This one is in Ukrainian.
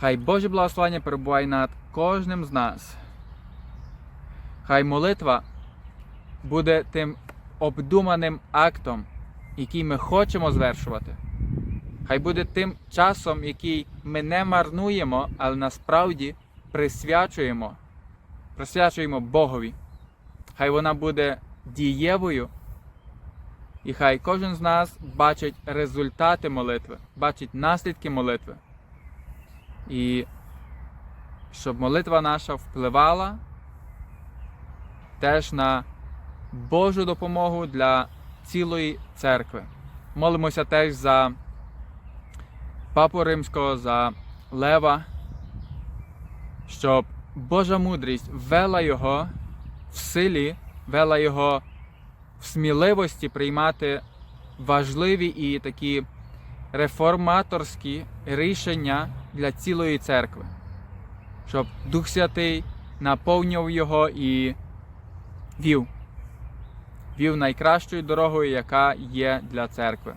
Хай Боже благословення перебуває над кожним з нас. Хай молитва буде тим обдуманим актом, який ми хочемо звершувати. Хай буде тим часом, який ми не марнуємо, але насправді присвячуємо, присвячуємо Богові. Хай вона буде дієвою, і хай кожен з нас бачить результати молитви, бачить наслідки молитви. І щоб молитва наша впливала теж на Божу допомогу для цілої церкви. Молимося теж за Папу Римського, за Лева, щоб Божа мудрість вела його в силі, вела його в сміливості приймати важливі і такі реформаторські рішення для цілої церкви, щоб Дух Святий наповнював його і вів, вів найкращою дорогою, яка є для церкви.